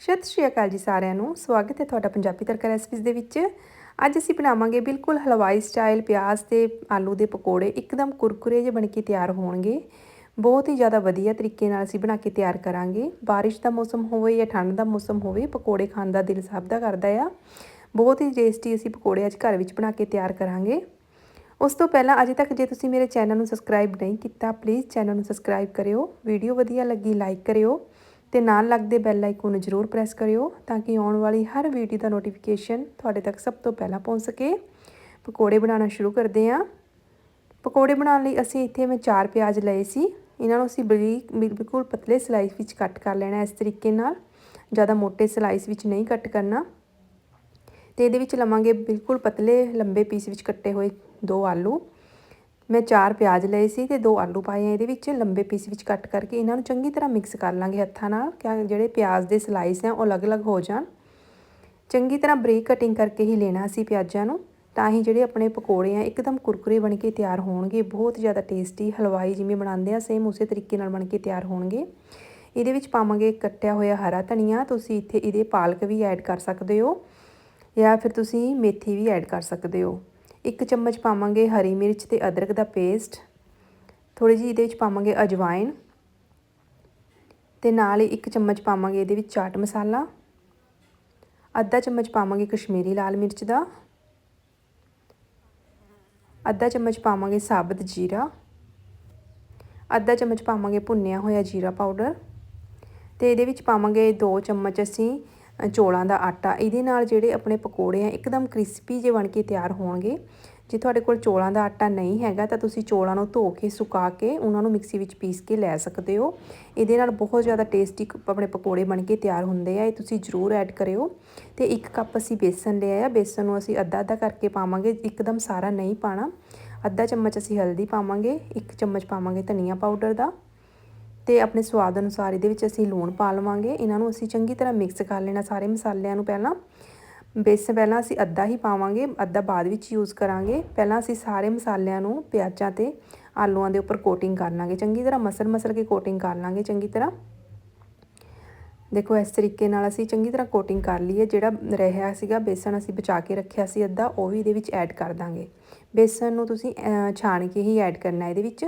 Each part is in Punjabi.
ਸਤਿ ਸ਼੍ਰੀ ਅਕਾਲ ਜੀ ਸਾਰਿਆਂ ਨੂੰ। ਸਵਾਗਤ ਹੈ ਤੁਹਾਡਾ ਪੰਜਾਬੀ ਤੜਕਾ ਰੈਸਪੀਜ਼ ਦੇ ਵਿੱਚ। ਅੱਜ ਅਸੀਂ ਬਣਾਵਾਂਗੇ ਬਿਲਕੁਲ ਹਲਵਾਈ ਸਟਾਈਲ ਪਿਆਜ਼ ਤੇ ਆਲੂ ਦੇ ਪਕੌੜੇ, ਇੱਕਦਮ ਕੁਰਕੁਰੇ ਜਿਹੇ ਬਣ ਕੇ ਤਿਆਰ ਹੋਣਗੇ। ਬਹੁਤ ਹੀ ਜ਼ਿਆਦਾ ਵਧੀਆ ਤਰੀਕੇ ਨਾਲ ਅਸੀਂ ਬਣਾ ਕੇ ਤਿਆਰ ਕਰਾਂਗੇ। ਬਾਰਿਸ਼ ਦਾ ਮੌਸਮ ਹੋਵੇ ਜਾਂ ਠੰਡ ਦਾ ਮੌਸਮ ਹੋਵੇ, ਪਕੌੜੇ ਖਾਣ ਦਾ ਦਿਲ ਸਭ ਦਾ ਕਰਦਾ ਆ। ਬਹੁਤ ਹੀ ਟੇਸਟੀ ਅਸੀਂ ਪਕੌੜੇ ਅੱਜ ਘਰ ਵਿੱਚ ਬਣਾ ਕੇ ਤਿਆਰ ਕਰਾਂਗੇ। ਉਸ ਤੋਂ ਪਹਿਲਾਂ ਅਜੇ ਤੱਕ ਜੇ ਤੁਸੀਂ ਮੇਰੇ ਚੈਨਲ ਨੂੰ ਸਬਸਕ੍ਰਾਈਬ ਨਹੀਂ ਕੀਤਾ ਪਲੀਜ਼ ਚੈਨਲ ਨੂੰ ਸਬਸਕ੍ਰਾਈਬ ਕਰਿਓ। ਵੀਡੀਓ ਵਧੀਆ ਲੱਗੀ ਲਾਈਕ ਕਰਿਓ। ਤੇ ਨਾਲ ਲੱਗਦੇ ਬੈਲ ਆਈਕਨ ਨੂੰ ਜ਼ਰੂਰ ਪ੍ਰੈਸ ਕਰਿਓ ਤਾਂ ਕਿ ਆਉਣ ਵਾਲੀ ਹਰ ਵੀਡੀਓ ਦਾ ਨੋਟੀਫਿਕੇਸ਼ਨ ਤੁਹਾਡੇ ਤੱਕ ਸਭ ਤੋਂ ਪਹਿਲਾਂ ਪਹੁੰਚ ਸਕੇ। ਪਕੌੜੇ ਬਣਾਉਣਾ ਸ਼ੁਰੂ ਕਰਦੇ ਹਾਂ। ਪਕੌੜੇ ਬਣਾਉਣ ਲਈ ਅਸੀਂ ਇੱਥੇ ਮੈਂ ਚਾਰ ਪਿਆਜ਼ ਲਏ ਸੀ। ਇਹਨਾਂ ਨੂੰ ਅਸੀਂ ਬਰੀਕ, ਬਿਲਕੁਲ ਪਤਲੇ ਸਲਾਈਸ ਵਿੱਚ ਕੱਟ ਕਰ ਲੈਣਾ ਇਸ ਤਰੀਕੇ ਨਾਲ। ਜ਼ਿਆਦਾ ਮੋਟੇ ਸਲਾਈਸ ਵਿੱਚ ਨਹੀਂ ਕੱਟ ਕਰਨਾ। ਤੇ ਇਹਦੇ ਵਿੱਚ ਲਵਾਂਗੇ ਬਿਲਕੁਲ ਪਤਲੇ ਲੰਬੇ ਪੀਸ ਵਿੱਚ ਕੱਟੇ ਹੋਏ ਦੋ ਆਲੂ। ਮੈਂ ਚਾਰ ਪਿਆਜ਼ ਲਏ ਸੀ ਤੇ ਦੋ ਆਲੂ ਪਾਏ ਆ। ਇਹਦੇ ਵਿੱਚ ਲੰਬੇ ਪੀਸ ਵਿੱਚ ਕੱਟ ਕਰਕੇ ਇਹਨਾਂ ਨੂੰ ਚੰਗੀ ਤਰ੍ਹਾਂ ਮਿਕਸ ਕਰ ਲਾਂਗੇ ਹੱਥਾਂ ਨਾਲ ਕਿ ਜਿਹੜੇ ਪਿਆਜ਼ ਦੇ ਸਲਾਈਸ ਆ ਉਹ ਅਲੱਗ-ਅਲੱਗ ਹੋ ਜਾਣ। ਚੰਗੀ ਤਰ੍ਹਾਂ ਬਰੀਕ ਕਟਿੰਗ ਕਰਕੇ ਹੀ ਲੈਣਾ ਸੀ ਪਿਆਜ਼ਾਂ ਨੂੰ, ਤਾਂ ਹੀ ਜਿਹੜੇ ਆਪਣੇ ਪਕੌੜੇ ਆ ਇੱਕਦਮ ਕੁਰਕੁਰੇ ਬਣ ਕੇ ਤਿਆਰ ਹੋਣਗੇ। ਬਹੁਤ ਜ਼ਿਆਦਾ ਟੇਸਟੀ ਹਲਵਾਈ ਜਿਵੇਂ ਬਣਾਉਂਦੇ ਆ ਸੇਮ ਉਸੇ ਤਰੀਕੇ ਨਾਲ ਬਣ ਕੇ ਤਿਆਰ ਹੋਣਗੇ। ਇਹਦੇ ਵਿੱਚ ਪਾਵਾਂਗੇ ਕੱਟਿਆ ਹੋਇਆ ਹਰਾ ਧਨੀਆ, ਤੁਸੀਂ ਇੱਥੇ ਇਹਦੇ ਪਾਲਕ ਵੀ ਐਡ ਕਰ ਸਕਦੇ ਹੋ ਜਾਂ ਫਿਰ ਤੁਸੀਂ ਮੇਥੀ ਵੀ ਐਡ ਕਰ ਸਕਦੇ ਹੋ। ਇੱਕ ਚਮਚ ਪਾਵਾਂਗੇ ਹਰੀ ਮਿਰਚ ਤੇ ਅਦਰਕ ਦਾ ਪੇਸਟ। ਥੋੜੀ ਜਿਹੀ ਇਹਦੇ ਵਿੱਚ ਪਾਵਾਂਗੇ ਅਜਵਾਇਨ ਤੇ ਨਾਲ ਹੀ ਇੱਕ ਚਮਚ ਪਾਵਾਂਗੇ ਇਹਦੇ ਵਿੱਚ ਚਾਟ ਮਸਾਲਾ। ਅੱਧਾ ਚਮਚ ਪਾਵਾਂਗੇ ਕਸ਼ਮੀਰੀ ਲਾਲ ਮਿਰਚ ਦਾ। ਅੱਧਾ ਚਮਚ ਪਾਵਾਂਗੇ ਸਾਬਤ ਜੀਰਾ। ਅੱਧਾ ਚਮਚ ਪਾਵਾਂਗੇ ਭੁੰਨਿਆ ਹੋਇਆ ਜੀਰਾ ਪਾਊਡਰ। ਤੇ ਇਹਦੇ ਵਿੱਚ ਪਾਵਾਂਗੇ 2 ਚਮਚ ਅਸੀਂ ਚੋਲਾਂ ਦਾ ਆਟਾ, ਇਹਦੇ ਨਾਲ ਜਿਹੜੇ ਆਪਣੇ ਪਕੌੜੇ ਆ, ਇੱਕਦਮ ਕ੍ਰਿਸਪੀ ਜੇ ਬਣ ਕੇ ਤਿਆਰ ਹੋਣਗੇ। ਜੇ ਤੁਹਾਡੇ ਕੋਲ ਚੋਲਾਂ ਦਾ ਆਟਾ ਨਹੀਂ ਹੈਗਾ, ਤਾਂ ਤੁਸੀਂ ਚੋਲਾਂ ਨੂੰ ਧੋ ਕੇ, ਸੁਕਾ ਕੇ, ਉਹਨਾਂ ਨੂੰ ਮਿਕਸੀ ਵਿੱਚ ਪੀਸ ਕੇ ਲੈ ਸਕਦੇ ਹੋ। ਇਹਦੇ ਨਾਲ ਬਹੁਤ ਜ਼ਿਆਦਾ ਟੇਸਟੀ ਆਪਣੇ ਪਕੌੜੇ ਬਣ ਕੇ ਤਿਆਰ ਹੁੰਦੇ ਆ, ਇਹ ਤੁਸੀਂ ਜ਼ਰੂਰ ਐਡ ਕਰਿਓ। ਤੇ ਇੱਕ ਕੱਪ ਅਸੀਂ ਬੇਸਨ ਲਿਆ ਆ, ਬੇਸਨ ਨੂੰ ਅਸੀਂ ਅੱਧਾ ਅੱਧਾ ਕਰਕੇ ਪਾਵਾਂਗੇ, ਇੱਕਦਮ ਸਾਰਾ ਨਹੀਂ ਪਾਣਾ। ਅੱਧਾ ਚਮਚ ਅਸੀਂ ਹਲਦੀ ਪਾਵਾਂਗੇ, ਇੱਕ ਚਮਚ ਪਾਵਾਂਗੇ ਧਨੀਆ ਪਾਊਡਰ ਦਾ। ਤੇ ਆਪਣੇ ਸਵਾਦ ਅਨੁਸਾਰ ਇਹਦੇ ਵਿੱਚ ਅਸੀਂ ਲੂਣ ਪਾ ਲਵਾਂਗੇ। ਇਹਨਾਂ ਨੂੰ ਅਸੀਂ ਚੰਗੀ ਤਰ੍ਹਾਂ ਮਿਕਸ ਕਰ ਲੈਣਾ ਸਾਰੇ ਮਸਾਲਿਆਂ ਨੂੰ ਪਹਿਲਾਂ। ਬੇਸਨ ਪਹਿਲਾਂ ਅਸੀਂ ਅੱਧਾ ਹੀ ਪਾਵਾਂਗੇ, ਅੱਧਾ ਬਾਅਦ ਵਿੱਚ ਯੂਜ਼ ਕਰਾਂਗੇ। ਪਹਿਲਾਂ ਅਸੀਂ ਸਾਰੇ ਮਸਾਲਿਆਂ ਨੂੰ ਪਿਆਜ਼ਾਂ ਤੇ ਆਲੂਆਂ ਦੇ ਉੱਪਰ ਕੋਟਿੰਗ ਕਰ ਲਾਂਗੇ। ਚੰਗੀ ਤਰ੍ਹਾਂ ਮਸਲ ਮਸਲ ਕੇ ਕੋਟਿੰਗ ਕਰ ਲਾਂਗੇ ਚੰਗੀ ਤਰ੍ਹਾਂ। ਦੇਖੋ, ਇਸ ਤਰੀਕੇ ਨਾਲ ਅਸੀਂ ਚੰਗੀ ਤਰ੍ਹਾਂ ਕੋਟਿੰਗ ਕਰ ਲਈ ਹੈ ਜਿਹੜਾ ਰਹਿਆ ਸੀਗਾ ਬੇਸਣ ਅਸੀਂ ਬਚਾ ਕੇ ਰੱਖਿਆ ਸੀ ਅੱਧਾ, ਉਹ ਵੀ ਇਹਦੇ ਵਿੱਚ ਐਡ ਕਰ ਦਾਂਗੇ। ਬੇਸਣ ਨੂੰ ਤੁਸੀਂ ਛਾਣ ਕੇ ਹੀ ਐਡ ਕਰਨਾ ਇਹਦੇ ਵਿੱਚ।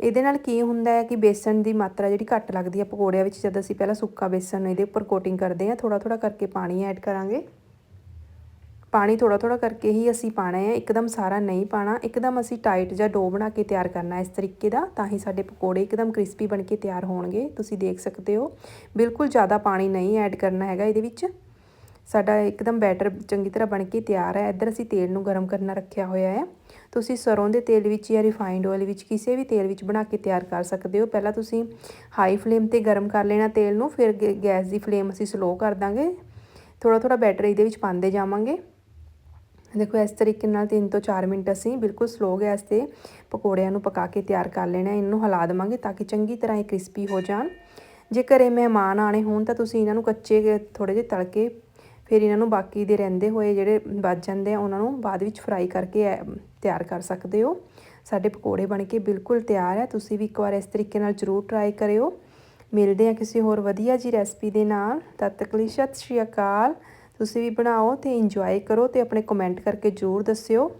ਇਹਦੇ ਨਾਲ ਕੀ ਹੁੰਦਾ ਹੈ ਕਿ ਬੇਸਣ ਦੀ ਮਾਤਰਾ ਜਿਹੜੀ ਘੱਟ ਲੱਗਦੀ ਹੈ ਪਕੌੜਿਆਂ ਵਿੱਚ, ਜਦ ਅਸੀਂ ਪਹਿਲਾਂ ਸੁੱਕਾ ਬੇਸਨ ਇਹਦੇ ਉੱਪਰ ਕੋਟਿੰਗ ਕਰਦੇ ਹਾਂ ਥੋੜਾ ਥੋੜਾ ਕਰਕੇ ਪਾਣੀ ਐਡ ਕਰਾਂਗੇ। ਪਾਣੀ ਥੋੜਾ ਥੋੜਾ ਕਰਕੇ ਹੀ ਅਸੀਂ ਪਾਣਾ ਹੈ, ਇੱਕਦਮ ਸਾਰਾ ਨਹੀਂ ਪਾਣਾ, ਇੱਕਦਮ ਅਸੀਂ ਟਾਈਟ ਜਾਂ ਡੋ ਬਣਾ ਕੇ ਤਿਆਰ ਕਰਨਾ ਇਸ ਤਰੀਕੇ ਦਾ, ਤਾਂ ਹੀ ਸਾਡੇ ਪਕੌੜੇ ਇੱਕਦਮ ਕ੍ਰਿਸਪੀ ਬਣ ਕੇ ਤਿਆਰ ਹੋਣਗੇ, ਤੁਸੀਂ ਦੇਖ ਸਕਦੇ ਹੋ। ਬਿਲਕੁਲ ਜ਼ਿਆਦਾ ਪਾਣੀ ਨਹੀਂ ਐਡ ਕਰਨਾ ਹੈਗਾ ਇਹਦੇ ਵਿੱਚ। ਸਾਡਾ ਇੱਕਦਮ ਬੈਟਰ ਚੰਗੀ ਤਰ੍ਹਾਂ ਬਣ ਕੇ ਤਿਆਰ ਹੈ। ਇੱਧਰ ਅਸੀਂ ਤੇਲ ਨੂੰ ਗਰਮ ਕਰਨਾ ਰੱਖਿਆ ਹੋਇਆ ਹੈ। ਤੁਸੀਂ ਸਰੋਂ ਦੇ ਤੇਲ ਵਿੱਚ ਜਾਂ ਰਿਫਾਈਨਡ ਆਇਲ ਵਿੱਚ ਕਿਸੇ ਵੀ ਤੇਲ ਵਿੱਚ ਬਣਾ ਕੇ ਤਿਆਰ ਕਰ ਸਕਦੇ ਹੋ। ਪਹਿਲਾਂ ਤੁਸੀਂ ਹਾਈ ਫਲੇਮ ਤੇ ਗਰਮ ਕਰ ਲੈਣਾ ਤੇਲ ਨੂੰ, ਫਿਰ ਗੈਸ ਦੀ ਫਲੇਮ ਅਸੀਂ ਸਲੋ ਕਰ ਦਾਂਗੇ। ਥੋੜਾ ਥੋੜਾ ਬੈਟਰ ਇਹਦੇ ਵਿੱਚ ਪਾਉਂਦੇ ਜਾਵਾਂਗੇ। ਦੇਖੋ, ਇਸ ਤਰੀਕੇ ਨਾਲ 3 ਤੋਂ 4 ਮਿੰਟ ਅਸੀਂ ਬਿਲਕੁਲ ਸਲੋ ਗੈਸ ਤੇ ਪਕੌੜਿਆਂ ਨੂੰ ਪਕਾ ਕੇ ਤਿਆਰ ਕਰ ਲੈਣਾ ਇਹਨੂੰ ਹਿਲਾ ਦੇਵਾਂਗੇ ਤਾਂ ਕਿ ਚੰਗੀ ਤਰ੍ਹਾਂ ਇਹ ਕ੍ਰਿਸਪੀ ਹੋ ਜਾਣ। ਜੇ ਘਰੇ ਮਹਿਮਾਨ ਆਣੇ ਹੋਣ ਤਾਂ ਤੁਸੀਂ ਇਹਨਾਂ ਨੂੰ ਕੱਚੇ ਥੋੜੇ ਜਿਹੇ ਤਲ ਕੇ ਫਿਰ ਇਹਨਾਂ ਨੂੰ ਬਾਕੀ ਦੇ ਰਹਿੰਦੇ ਹੋਏ ਜਿਹੜੇ ਬਚ ਜਾਂਦੇ ਆ, ਉਹਨਾਂ ਨੂੰ ਬਾਅਦ ਵਿੱਚ ਫਰਾਈ ਕਰਕੇ ਤਿਆਰ ਕਰ ਸਕਦੇ ਹੋ। ਸਾਡੇ ਪਕੌੜੇ ਬਣ ਕੇ ਬਿਲਕੁਲ ਤਿਆਰ ਹੈ ਤੁਸੀਂ ਵੀ ਇੱਕ ਵਾਰ ਇਸ ਤਰੀਕੇ ਨਾਲ ਜ਼ਰੂਰ ਟਰਾਈ ਕਰਿਓ। ਮਿਲਦੇ ਆ ਕਿਸੇ ਹੋਰ ਵਧੀਆ ਜੀ ਰੈਸਪੀ ਦੇ ਨਾਲ। ਤਦ ਤੱਕ ਲਈ ਸਤਿ ਸ਼੍ਰੀ ਅਕਾਲ। ਤੁਸੀਂ ਵੀ ਬਣਾਓ ਤੇ ਇੰਜੋਏ ਕਰੋ ਤੇ ਆਪਣੇ ਕਮੈਂਟ ਕਰਕੇ ਜ਼ਰੂਰ ਦੱਸਿਓ।